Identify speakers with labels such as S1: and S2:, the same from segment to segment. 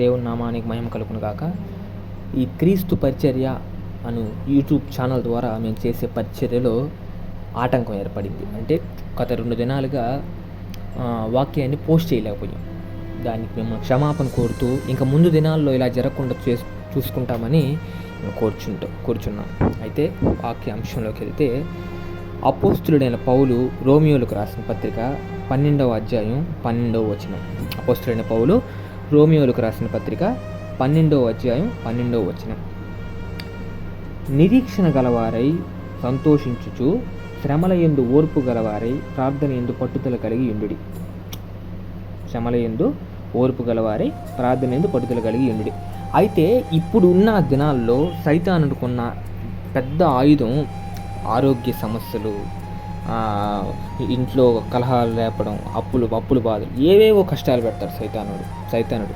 S1: దేవుని నామానికి మహిమ కలుగును గాక. ఈ క్రీస్తు పరిచర్య అను యూట్యూబ్ ఛానల్ ద్వారా మేము చేసే పరిచర్యలో ఆటంకం ఏర్పడింది. అంటే గత రెండు దినాలుగా వాక్యాన్ని పోస్ట్ చేయలేకపోయాం. దానికి మేము క్షమాపణ కోరుతూ ఇంకా ముందు దినాల్లో ఇలా జరగకుండా చే చూసుకుంటామని మేము కోరుచుంటాం కూర్చున్నాం. అయితే వాక్య అంశంలోకి వెళ్తే అపోస్తులుడైన పౌలు రోమియోలకు రాసిన పత్రిక పన్నెండవ అధ్యాయం పన్నెండవ వచనం. అపోస్తుడైన పౌలు రోమియోలకు రాసిన పత్రిక పన్నెండవ అధ్యాయం పన్నెండవ వచనం. నిరీక్షణ గలవారై సంతోషించుచు శ్రమల ఎందు ఓర్పు గలవారై ప్రార్థన ఎందు పట్టుదల కలిగి ఉండుడి. శ్రమల ఎందు ఓర్పు గలవారై ప్రార్థన ఎందు పట్టుదల కలిగి ఉండుడి. అయితే ఇప్పుడు ఉన్న దినాల్లో సైతానుడుకున్న పెద్ద ఆయుధం ఆరోగ్య సమస్యలు ఇంట్లో కలహాలు లేపడం అప్పులు అప్పులు బాధలు ఏవేవో కష్టాలు పెడతాడు సైతానుడు సైతానుడు.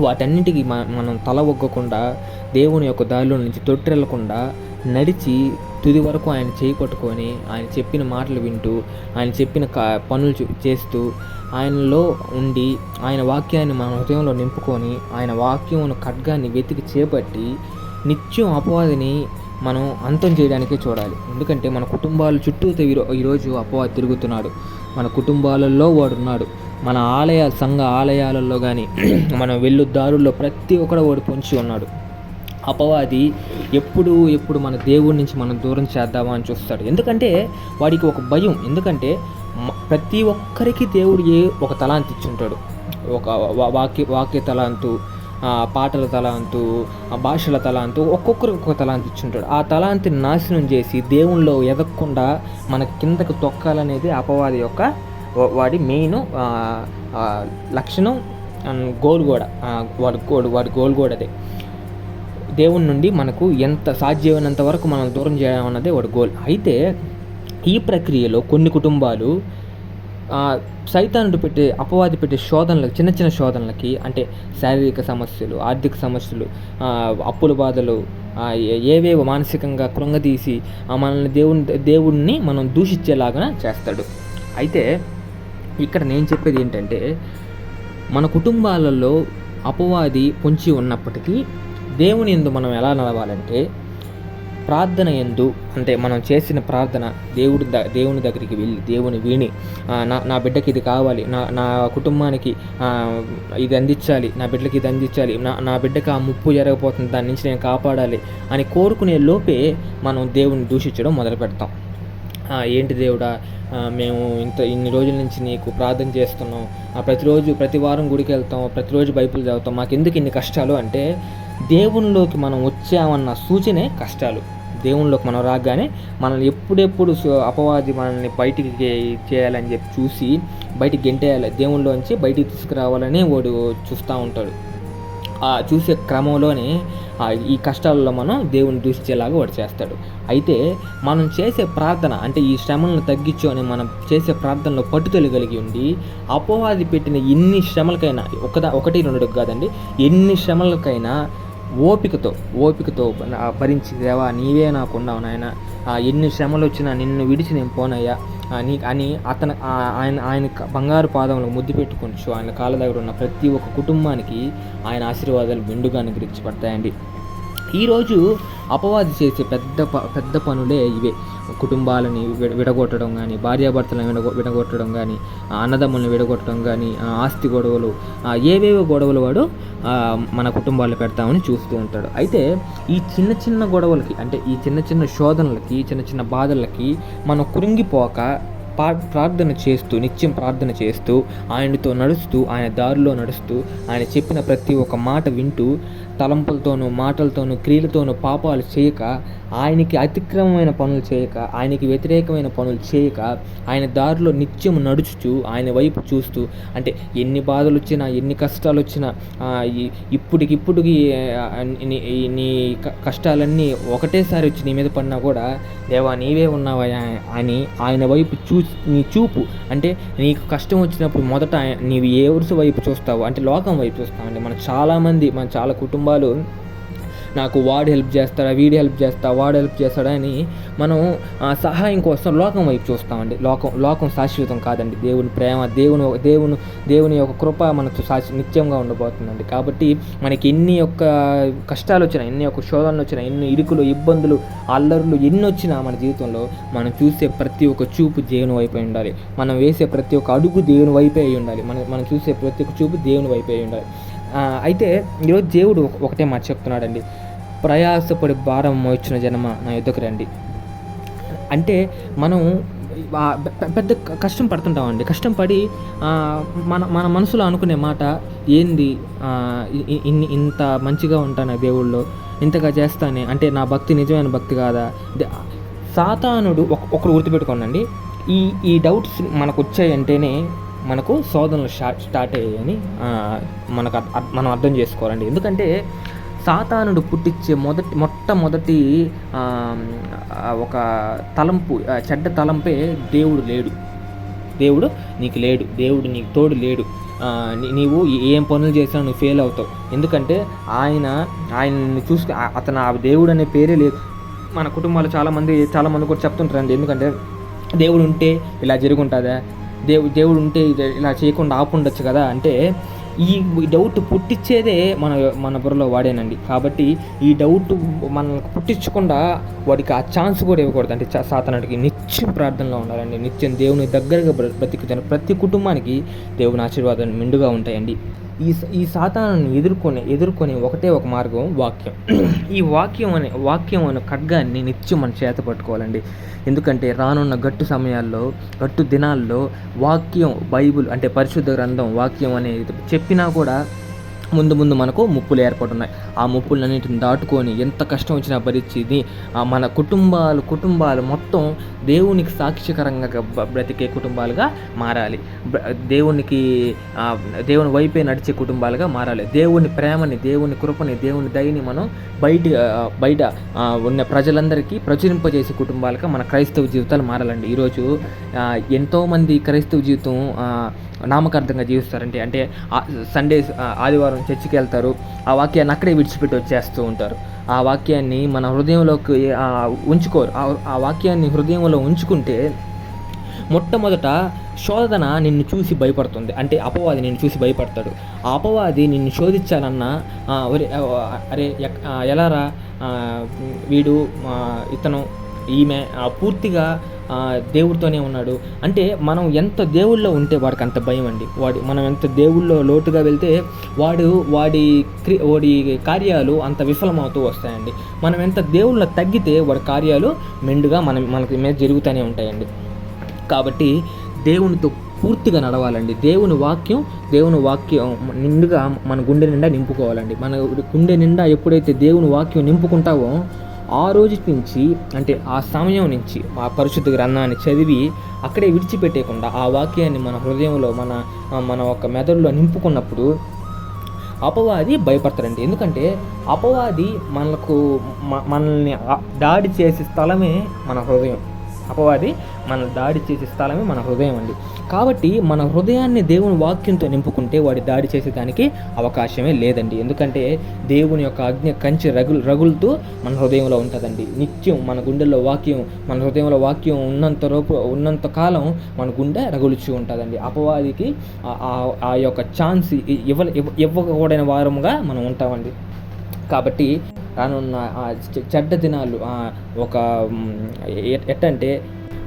S1: వాటన్నిటికీ మనం తల ఒగ్గకుండా దేవుని యొక్క దారిలో నుంచి తొట్టెళ్ళకుండా నడిచి తుది వరకు ఆయన చేయి పట్టుకొని ఆయన చెప్పిన మాటలు వింటూ ఆయన చెప్పిన పనులు చేస్తూ ఆయనలో ఉండి ఆయన వాక్యాన్ని మన హృదయంలో నింపుకొని ఆయన వాక్యమును ఖడ్గాన్ని వెతికి చేపట్టి నిత్యం అపవాదిని మనం అంతం చేయడానికే చూడాలి. ఎందుకంటే మన కుటుంబాల చుట్టూ ఈరోజు అపవాది తిరుగుతున్నాడు. మన కుటుంబాలలో వాడున్నాడు. మన ఆలయ సంఘ ఆలయాలలో కానీ మనం వెళ్ళు దారుల్లో ప్రతి ఒక్కడు వాడు పొంచి ఉన్నాడు. అపవాది ఎప్పుడు ఎప్పుడు మన దేవుడి నుంచి మనం దూరం చేద్దామా అని చూస్తాడు. ఎందుకంటే వాడికి ఒక భయం. ఎందుకంటే ప్రతి ఒక్కరికి దేవుడు ఏ ఒక తలాంతి ఇచ్చుంటాడు ఒక వాక్య వాక్య తలాంతు పాటల తలాంతు భాషల తలాంతు ఒక్కొక్కరికి ఒక్కొక్క తలాంతి ఇచ్చుంటాడు. ఆ తలాంతిని నాశనం చేసి దేవుణ్ణిలో ఎదగకుండా మన కిందకు తొక్కాలనేది అపవాది యొక్క వాడి మెయిన్ లక్షణం అండ్ గోల్ కూడా వాడి గోల్ వాడి గోల్ కూడా అదే దేవుని నుండి మనకు ఎంత సాధ్యమైనంత వరకు మనం దూరం చేయడం అన్నదే వాడి గోల్. అయితే ఈ ప్రక్రియలో కొన్ని కుటుంబాలు సైతానుడు పెట్టే అపవాది పెట్టే శోధనలకు చిన్న చిన్న శోధనలకి అంటే శారీరక సమస్యలు ఆర్థిక సమస్యలు అప్పుల బాధలు ఏవేవో మానసికంగా కృంగదీసి మనల్ని దేవుని దేవుణ్ణి మనం దూషించేలాగా చేస్తాడు. అయితే ఇక్కడ నేను చెప్పేది ఏంటంటే మన కుటుంబాలలో అపవాది పొంచి ఉన్నప్పటికీ దేవుని ఎందు మనం ఎలా నడవాలంటే ప్రార్థన ఎందు అంటే మనం చేసిన ప్రార్థన దేవుడి ద దేవుని దగ్గరికి వెళ్ళి దేవుని విని నా నా బిడ్డకి ఇది కావాలి నా నా కుటుంబానికి ఇది అందించాలి నా బిడ్డకి ఇది అందించాలి నా నా బిడ్డకి ఆ ముప్పు జరగబోతుంది దాని నుంచి నేను కాపాడాలి అని కోరుకునే లోపే మనం దేవుని దూషించడం మొదలు పెడతాం. ఏంటి దేవుడా మేము ఇంత ఇన్ని రోజుల నుంచి నీకు ప్రార్థన చేస్తున్నాం ప్రతిరోజు ప్రతి వారం గుడికి వెళ్తాం ప్రతిరోజు బైబిల్ చదువుతాం మాకు ఎందుకు ఇన్ని కష్టాలు? అంటే దేవునిలోకి మనం వచ్చామన్న సూచనే కష్టాలు. దేవుళ్ళకి మనం రాగానే మనల్ని ఎప్పుడెప్పుడు అపవాది మనల్ని బయటికి చేయాలని చెప్పి చూసి బయటికి గెంటేయాలి. దేవుళ్ళలోంచి బయటికి తీసుకురావాలని వాడు చూస్తూ ఉంటాడు. ఆ చూసే క్రమంలోనే ఈ కష్టాల్లో మనం దేవుని దూషించేలాగా వాడు చేస్తాడు. అయితే మనం చేసే ప్రార్థన అంటే ఈ శ్రమలను తగ్గించుకొని మనం చేసే ప్రార్థనలో పట్టుదల కలిగి ఉండి అపవాది పెట్టిన ఎన్ని శ్రమలకైనా ఒకదా ఒకటి రెండు కాదండి. ఎన్ని శ్రమలకైనా ఓపికతో ఓపికతో భరించి దేవా నీవే నాకున్నావు నాయన. ఎన్ని శ్రమలు వచ్చినా నిన్ను విడిచి నేను పోనయ్యా. అని నీ అని అతను ఆయన ఆయన బంగారు పాదంలో ముద్దు పెట్టుకుంటూ ఆయన కాళ్ళ దగ్గర ఉన్న ప్రతి ఒక్క కుటుంబానికి ఆయన ఆశీర్వాదాలు మెండుగా అనుగ్రహించబడతాయండి. ఈరోజు అపవాది చేసే పెద్ద ప- పెద్ద పనులే ఇవే. కుటుంబాలని విడగొట్టడం కానీ భార్యాభర్తలను విడగొ విడగొట్టడం కానీ అన్నదమ్ములను విడగొట్టడం కానీ ఆస్తి గొడవలు ఏవేవో గొడవలు వాడు మన కుటుంబాల్లో పెడతామని చూస్తూ ఉంటాడు. అయితే ఈ చిన్న చిన్న గొడవలకి అంటే ఈ చిన్న చిన్న శోధనలకి చిన్న చిన్న బాధలకి మనం కురింగిపోక ప్రార్థన చేస్తూ నిత్యం ప్రార్థన చేస్తూ ఆయనతో నడుస్తూ ఆయన దారిలో నడుస్తూ ఆయన చెప్పిన ప్రతి ఒక్క మాట వింటూ తలంపులతోనూ మాటలతోనూ క్రియలతోనూ పాపాలు చేయక ఆయనకి అతిక్రమమైన పనులు చేయక ఆయనకి వ్యతిరేకమైన పనులు చేయక ఆయన దారిలో నిత్యం నడుచుచూ ఆయన వైపు చూస్తూ అంటే ఎన్ని బాధలు వచ్చినా ఎన్ని కష్టాలు వచ్చినా ఇప్పటికి ఇప్పటికి నీ- నీ క- కష్టాలన్నీ ఒకటేసారి వచ్చి నీ మీద పడినా కూడా దేవా నీవే ఉన్నావా అని ఆయన వైపు చూ నీ చూపు. అంటే నీకు కష్టం వచ్చినప్పుడు మొదట నీవు ఏ వరుస వైపు చూస్తావు అంటే లోకం వైపు చూస్తావు అంటే మన చాలామంది మన చాలా కుటుంబాలు నాకు వాడు హెల్ప్ చేస్తాడా వీడు హెల్ప్ చేస్తా వాడు హెల్ప్ చేస్తాడా అని మనం సహాయం కోసం లోకం వైపు చూస్తామండి. లోకం లోకం శాశ్వతం కాదండి. దేవుని ప్రేమ దేవుని దేవుని దేవుని యొక్క కృప మనకు శాశ్వ నిత్యంగా ఉండబోతుందండి. కాబట్టి మనకి ఎన్ని యొక్క కష్టాలు వచ్చినా ఎన్ని యొక్క శోధనలు వచ్చినా ఎన్ని ఇరుకులు ఇబ్బందులు అల్లర్లు ఎన్ని వచ్చినా మన జీవితంలో మనం చూసే ప్రతి ఒక్క చూపు దేవుని వైపే ఉండాలి. మనం వేసే ప్రతి ఒక్క అడుగు దేవుని వైపే అయి ఉండాలి. మనం మనం చూసే ప్రతి ఒక్క చూపు దేవుని వైపే అయి ఉండాలి. అయితే ఈరోజు దేవుడు ఒకటే మాట చెప్తున్నాడండి. ప్రయాసపడి భారం మోయించిన జనమ నా యుద్ధకు రండి. అంటే మనం పెద్ద కష్టం పడుతుంటామండి. కష్టం పడి మన మన మనసులో అనుకునే మాట ఏంది ఇన్ని ఇంత మంచిగా ఉంటాను దేవుళ్ళు? ఇంతగా చేస్తానే? అంటే నా భక్తి నిజమైన భక్తి కాదా? సాతానుడు ఒక ఒకరు గుర్తుపెట్టుకోండి ఈ ఈ డౌట్స్ మనకు వచ్చాయంటేనే మనకు శోధనలు స్టార్ట్ అయ్యాయని మనకు మనం అర్థం చేసుకోవాలండి. ఎందుకంటే సాతానుడు పుట్టించే మొదటి మొట్టమొదటి ఒక తలంపు చెడ్డ తలంపే దేవుడు లేడు. దేవుడు నీకు లేడు దేవుడు నీకు తోడు లేడు. నీవు ఏం పనులు చేసినా నువ్వు ఫెయిల్ అవుతావు. ఎందుకంటే ఆయన ఆయన్ని చూసుకు అతను ఆ దేవుడు అనే పేరే లేదు. మన కుటుంబాలు చాలామంది చాలామంది కూడా చెప్తుంటారండి. ఎందుకంటే దేవుడు ఉంటే ఇలా జరుగుంటుందా? దేవు దేవుడు ఉంటే ఇలా చేయకుండా ఆపుండొచ్చు కదా అంటే ఈ డౌట్ పుట్టించేదే మన మన బుర్రలో వాడేనండి. కాబట్టి ఈ డౌట్ మనకు పుట్టించకుండా వాడికి ఆ ఛాన్స్ కూడా ఇవ్వకూడదు. అంటే చా- సాతనాడికి నిత్యం ప్రార్థనలో ఉండాలండి. నిత్యం దేవుని దగ్గరగా బ్ర- బ్రతికుతాను ప్రతి కుటుంబానికి దేవుని ఆశీర్వాదాలు మెండుగా ఉంటాయండి. ఈ స- ఈ సాతానాన్ని ఎదుర్కొని ఎదుర్కొనే ఒకటే ఒక మార్గం వాక్యం. ఈ వాక్యం అనే వాక్యం అనే ఖడ్గాన్ని నిత్యం మన చేత పట్టుకోవాలండి. ఎందుకంటే రానున్న గట్టు సమయాల్లో గట్టు దినాల్లో వాక్యం బైబుల్ అంటే పరిశుద్ధ గ్రంథం వాక్యం అనేది చెప్పినా కూడా ముందు ముందు మనకు ముప్పులు ఏర్పడున్నాయి ఆ ముప్పులన్నింటిని దాటుకొని ఎంత కష్టం వచ్చినా భరించి మన కుటుంబాలు కుటుంబాలు మొత్తం దేవునికి సాక్షికరంగా బ్రతికే కుటుంబాలుగా మారాలి. దేవునికి దేవుని వైపే నడిచే కుటుంబాలుగా మారాలి. దేవుని ప్రేమని దేవుని కృపని దేవుని దయని మనం బయట బయట ఉన్న ప్రజలందరికీ ప్రచురింపజేసే కుటుంబాలుగా మన క్రైస్తవ జీవితాలు మారాలండి. ఈరోజు ఎంతోమంది క్రైస్తవ జీవితం నామకార్థంగా జీవిస్తారంటే అంటే సండేస్ సండే ఆదివారం చర్చికి వెళ్తారు. ఆ వాక్యాన్ని అక్కడే విడిచిపెట్టి వచ్చేస్తూ ఉంటారు. ఆ వాక్యాన్ని మన హృదయంలోకి ఉంచుకోరు. ఆ- వాక్యాన్ని హృదయంలో ఉంచుకుంటే మొట్టమొదట శోధన నిన్ను చూసి భయపడుతుంది. అంటే అపవాది నిన్ను చూసి భయపడతాడు. ఆ అపవాది నిన్ను శోధించాలన్నా ఒరే అరే ఎలారా? వీడు ఇతను ఈమె పూర్తిగా దేవుడితోనే ఉన్నాడు. అంటే మనం ఎంత దేవుళ్ళో ఉంటే వాడికి అంత భయం అండి. వాడి మనం ఎంత దేవుళ్ళో లోటుగా వెళ్తే వాడు వాడి క్రి వాడి కార్యాలు అంత విఫలమవుతూ వస్తాయండి. మనం ఎంత దేవుళ్ళ తగ్గితే వాడి కార్యాలు మెండుగా మనం మనకి మీద జరుగుతూనే ఉంటాయండి. కాబట్టి దేవునితో పూర్తిగా నడవాలండి. దేవుని వాక్యం దేవుని వాక్యం నిండుగా మన గుండె నిండా నింపుకోవాలండి. మన గుండె నిండా ఎప్పుడైతే దేవుని వాక్యం నింపుకుంటావో ఆ రోజు నుంచి అంటే ఆ సమయం నుంచి ఆ పరిశుద్ధ గ్రంథాన్ని చదివి అక్కడే విడిచిపెట్టేయకుండా ఆ వాక్యాన్ని మన హృదయంలో మన మన ఒక మెదడులో నింపుకున్నప్పుడు అపవాది భయపడతారండి ఎందుకంటే అపవాది మనకు మనల్ని దాడి చేసే స్థలమే మన హృదయం. అపవాది మన దాడి చేసే స్థలమే మన హృదయం అండి. కాబట్టి మన హృదయాన్ని దేవుని వాక్యంతో నింపుకుంటే వాడి దాడి చేసేదానికి అవకాశమే లేదండి. ఎందుకంటే దేవుని యొక్క అగ్ని కంచి రగులు రగులుతూ మన హృదయంలో ఉంటుందండి. నిత్యం మన గుండెల్లో వాక్యం మన హృదయంలో వాక్యం ఉన్నంత రూపు ఉన్నంత కాలం మన గుండె రగులుచూ ఉంటుందండి. అపవాదికి ఆ- ఆ- యొక్క ఛాన్స్ ఇవ్వ ఇవ్వ- ఇవ్వకూడని వారముగా మనం ఉంటామండి. కాబట్టి రానున్న ఆ చె- చెడ్డ దినాలు ఒక ఎట్టంటే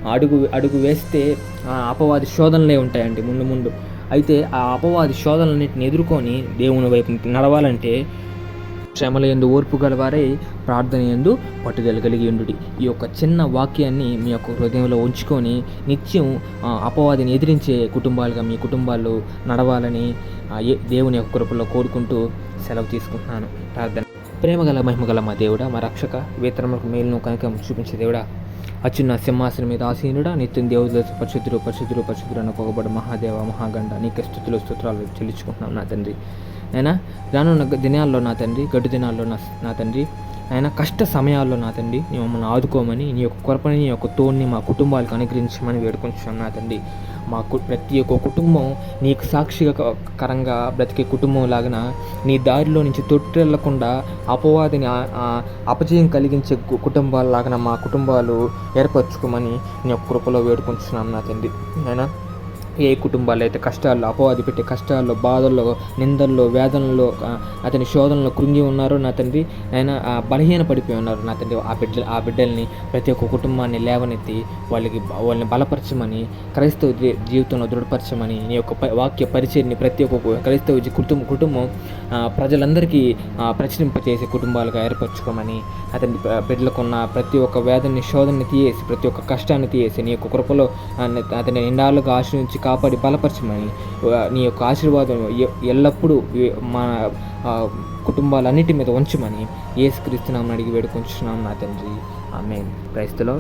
S1: అడుగు అడుగు వేస్తే ఆ అపవాది శోధనలే ఉంటాయండి ముందు ముందు. అయితే ఆ అపవాది శోధనలన్నింటిని ఎదుర్కొని దేవుని వైపు నడవాలంటే శ్రమల ఎందు ఓర్పు గలవారై ప్రార్థన ఎందు పట్టుదల కలిగి ఉండుడి. ఈ యొక్క చిన్న వాక్యాన్ని మీ యొక్క హృదయంలో ఉంచుకొని నిత్యం ఆ, అపవాదిని ఎదిరించే కుటుంబాలుగా మీ కుటుంబాలు నడవాలని దేవుని యొక్క కృపలో కోరుకుంటూ సెలవు తీసుకుంటున్నాను. ప్రార్థన. ప్రేమగల మహిమగల మా దేవుడా మా రక్షక వేతనములకు మేలును కనుక చూపించే దేవుడా. అచ్చున్న సింహాసనం మీద ఆసీనుడా నిత్యం దేవుడు పరిశుద్ధుడు పరిశుద్ధుడు పరిశుద్ధుడు అని పొగబడి మహాదేవ మహాగండ. నీకు స్థుతులు స్తోత్రాలు చెల్లించుకుంటున్నాం నా తండ్రి. అయినా రానున్న గ- దినాల్లో నా తండ్రి గడ్డు దినాల్లో నా నా తండ్రి ఆయన కష్ట సమయాల్లో నా తండ్రి నీ మమ్మల్ని ఆదుకోమని నీ యొక్క కొరపని నీ యొక్క తోడుని మా కుటుంబాలకు అనుగ్రహించమని వేడుకుంటున్నాం నా తండ్రి. మా కు ప్రతి ఒక్క కుటుంబం నీకు సాక్షిగా కరంగా బ్రతికే కుటుంబం లాగిన నీ దారిలో నుంచి తొట్టెళ్ళకుండా అపవాదిని అపజయం కలిగించే కు- కుటుంబాలలాగా మా కుటుంబాలు ఏర్పరచుకోమని నీ యొక్క కృపలో వేడుకుంటున్నాం నా తండ్రి. అయినా ఏ కుటుంబాలు అయితే కష్టాల్లో అపవాది పెట్టే కష్టాల్లో బాధల్లో నిందల్లో వేదనలో అతని శోధనలో కృంగి ఉన్నారో నా తండ్రి. ఆయన బలహీన పడిపోయి ఉన్నారు నా తండ్రి. ఆ బిడ్డ ఆ బిడ్డల్ని ప్రతి ఒక్క కుటుంబాన్ని లేవనెత్తి వాళ్ళకి వాళ్ళని బలపరచమని క్రైస్తవ జీవితంలో దృఢపరచమని నీ యొక్క ప- వాక్య పరిచయని ప్రతి ఒక్క క్రైస్తవ కుటుంబ కుటుంబం ప్రజలందరికీ ప్రచురింపచేసే కుటుంబాలుగా ఏర్పరచుకోమని అతని బిడ్డలకున్న ప్రతి ఒక్క వేదనని శోధనని తీయేసి ప్రతి ఒక్క కష్టాన్ని తీయేసి నీ యొక్క కృపలో అతని నిండాలుగా ఆశ్రయించి కాపాడి బలపరచమని నీ యొక్క ఆశీర్వాదం ఎల్లప్పుడూ మా కుటుంబాలన్నిటి మీద ఉంచమని ఏసుక్రీస్తున్నామని అడిగి వేడుకొంచున్నాం నా తండ్రి. ఆమె క్రైస్తలో